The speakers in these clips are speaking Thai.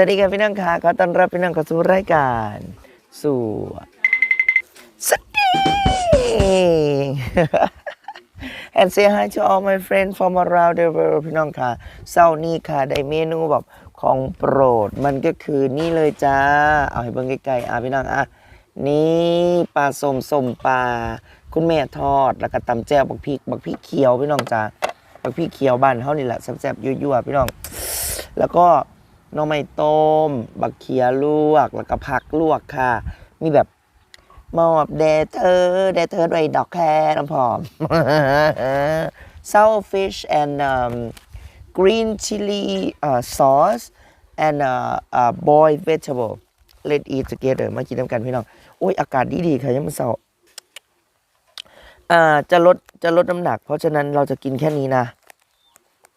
วัสดีครับพี่น้องค่ะขอต้อนรับพี่น้องเข้าสู่รายการสู่สตี and say hi to all my friends from around the world พี่น้องค่ะเศร้านี้ค่ะได้เมนูแบบของโปรดมันก็คือนี่เลยจ้า เอาให้เบิ่งใกล้ๆอะพี่น้องอะนี่ปลาสมสมปลาคุณแม่ทอดแล้วก็ตำแจ่วบักพริกบักพริกเขียวพี่น้องจ้าบักพริกเขียวบ้านเฮานี่แหละแซ่บๆยั่วๆพี่น้อง แล้วก็ น่อไม้ต้ม บักเขียลวก แล้วก็ผักลวกค่ะ มีแบบมอบแดเธอแดเธอด้วยดอกแครน้ำผอม sour fish and um, green chili uh, sauce and uh, uh, boiled vegetable let eat together มากินน้ำกันพี่น้อง โอ้ย อากาศดีดีค่ะยังมันเศร้าอ่าจะลดจะลดน้ำหนัก เพราะฉะนั้นเราจะกินแค่นี้นะ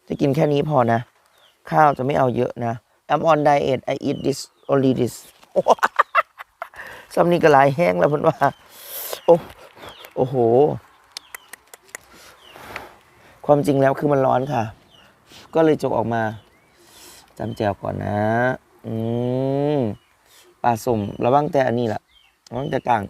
จะกินแค่นี้พอนะ ข้าวจะไม่เอาเยอะนะ I'm on diet I eat this only this ซ้ำนี้ก็หลายแห้งแล้วเพิ่นว่า โอ้โอ้โห ความจริงแล้วคือมันร้อนค่ะ ก็เลยจกออกมาจำแจวก่อนนะ อืมปลาสมระวังแต่อันนี้ล่ะระวังแต่กลาง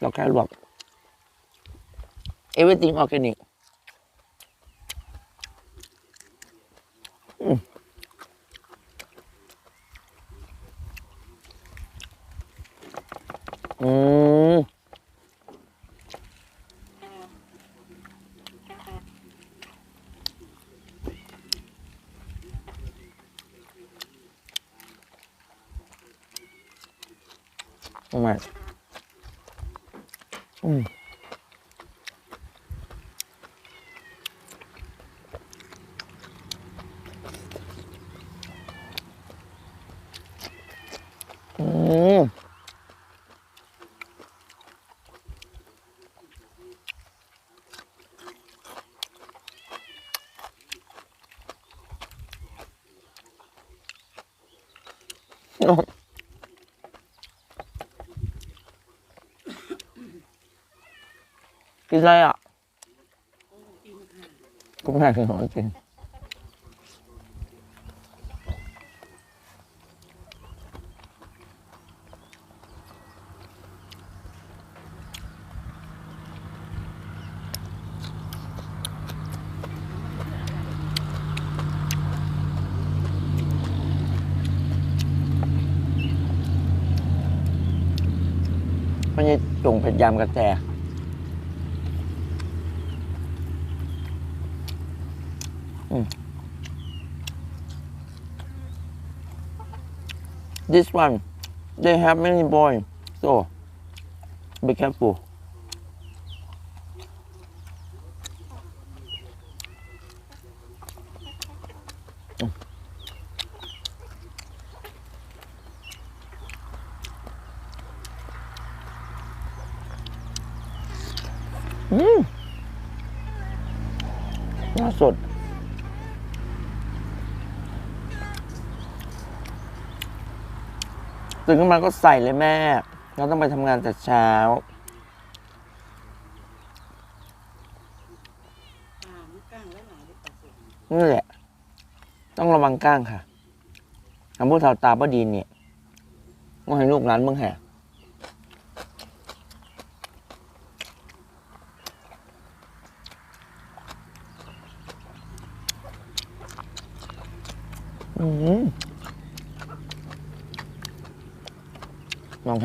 เราแค่ลวก everything organic อืมอืม ทำไมอืมอืม ไรอะกุ้งแห้งคือของจริงมันจะจงเผ็ดยำกระแจ This one, they have many boy, so be careful. อืม น่าสด ตื่นขึ้นมาก็ใส่เลยแม่ เราต้องไปทำงานแต่เช้า นี่แหละ ต้องระวังก้างค่ะคำพูดเท่าตาบ่ดีเนี่ยว่าให้ลูกหลานเมืองแห่ อืมลองแ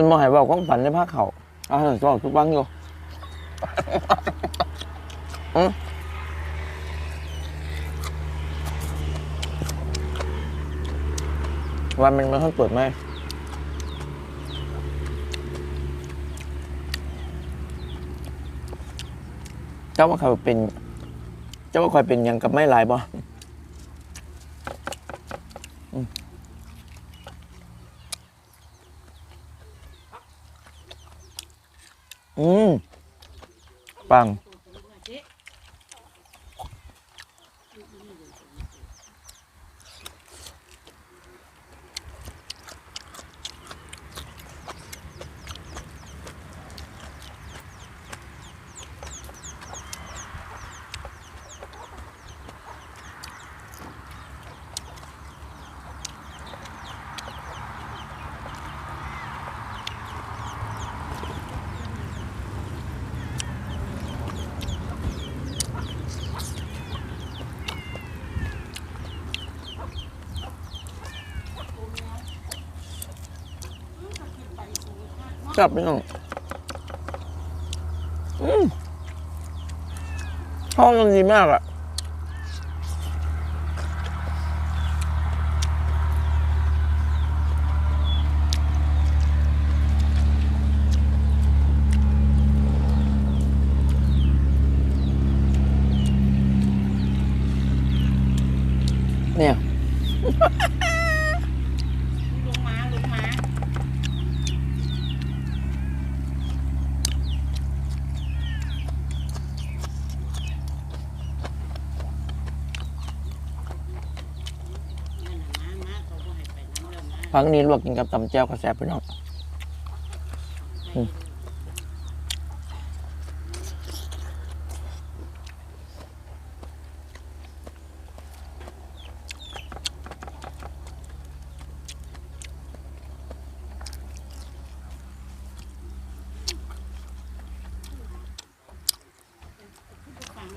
เป็นมอหายบอกควาฝันในภาคเขาเอาเถอะบอกทุกบังอยู่วันมันมันค่อยเปิดไหมเจ้าว่าใครเป็น เจ้าว่าใครเป็นยังกับไม่หลายบ่ อืมปัง จับไปน้องอืมห้องมันดีมากอะเนี่ย ลงมาลงมา นั่นน่ะมามาเขาบ่ให้ไปน้ำเรื่องมา พักนี้ลวกกินกับตำแจ่วกระแสบพี่น้อง อืม ฟัง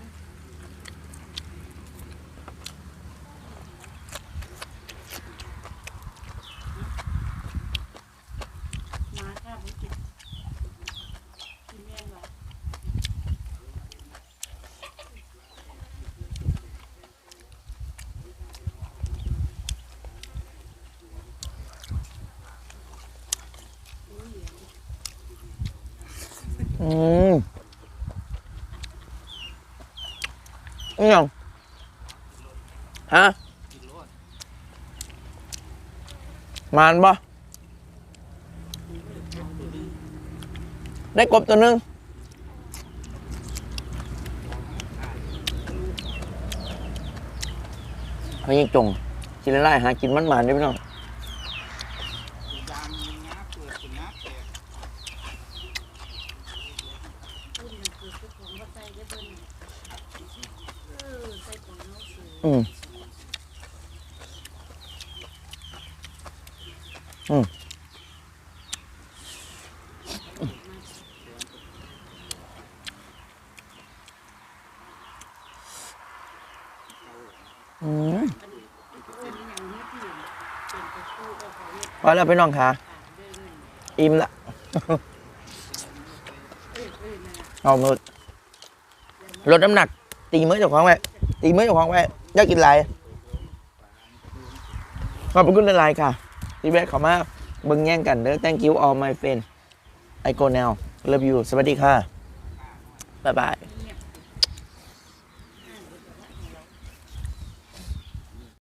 มาถ้าบ่กินกินแม่นว่า อืมนี่ยังฮะมานปะได้กบตัวหนึงเขายิงจงกินไล่หากินมันหมานได้ไหมน้อง พูดนั่นคือทุกคนบ่ ใส่ได้เบิ่นเออใส่ของเฮาซื้ออืมอืมอืมเป็นอย่าแล้วพี่น้องค่ะ อิ่มละ เอ้ยเอ้ยนั่นน่ะเอามือ ลดน้ำหนัก ตีมือจากของไว้ตีมือจากของไว้อยากกินอะไรขอบคุณหลายๆค่ะ ที่แวะเข้ามาเบิ่งแย่งกันเด้อ thank you all my friend I go now love you สวัสดีค่ะ บ๊ายบาย